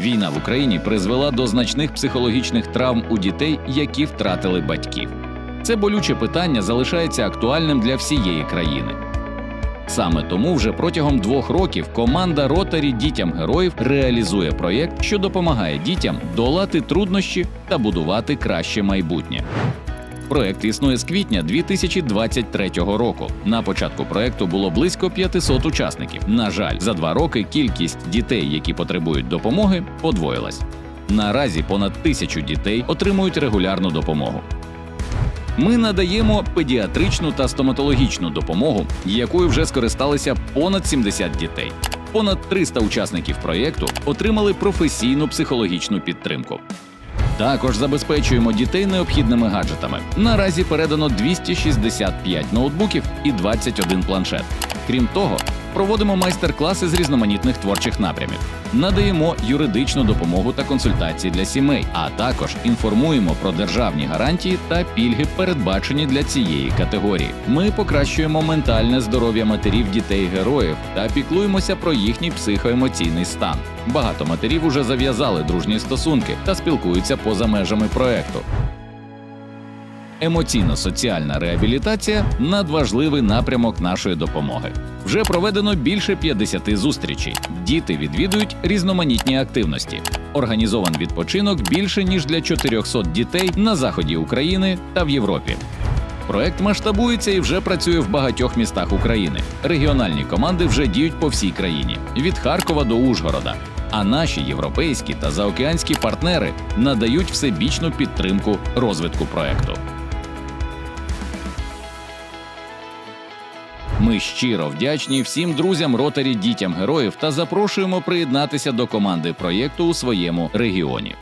Війна в Україні призвела до значних психологічних травм у дітей, які втратили батьків. Це болюче питання залишається актуальним для всієї країни. Саме тому вже протягом двох років команда Ротарі дітям героїв реалізує проєкт, що допомагає дітям долати труднощі та будувати краще майбутнє. Проект існує з квітня 2023 року. На початку проекту було близько 500 учасників. На жаль, за два роки кількість дітей, які потребують допомоги, подвоїлась. Наразі понад тисячу дітей отримують регулярну допомогу. Ми надаємо педіатричну та стоматологічну допомогу, якою вже скористалися понад 70 дітей. Понад 300 учасників проєкту отримали професійну психологічну підтримку. Також забезпечуємо дітей необхідними гаджетами. Наразі передано 265 ноутбуків і 21 планшет. Крім того, проводимо майстер-класи з різноманітних творчих напрямів, надаємо юридичну допомогу та консультації для сімей, а також інформуємо про державні гарантії та пільги, передбачені для цієї категорії. Ми покращуємо ментальне здоров'я матерів дітей героїв та піклуємося про їхній психоемоційний стан. Багато матерів уже зав'язали дружні стосунки та спілкуються поза межами проекту. Емоційно-соціальна реабілітація надважливий напрямок нашої допомоги. Вже проведено більше 50 зустрічей. Діти відвідують різноманітні активності. Організован відпочинок більше ніж для 400 дітей на заході України та в Європі. Проект масштабується і вже працює в багатьох містах України. Регіональні команди вже діють по всій країні від Харкова до Ужгорода. А наші європейські та заокеанські партнери надають всебічну підтримку розвитку проекту. Ми щиро вдячні всім друзям ротарі дітям героїв та запрошуємо приєднатися до команди проєкту у своєму регіоні.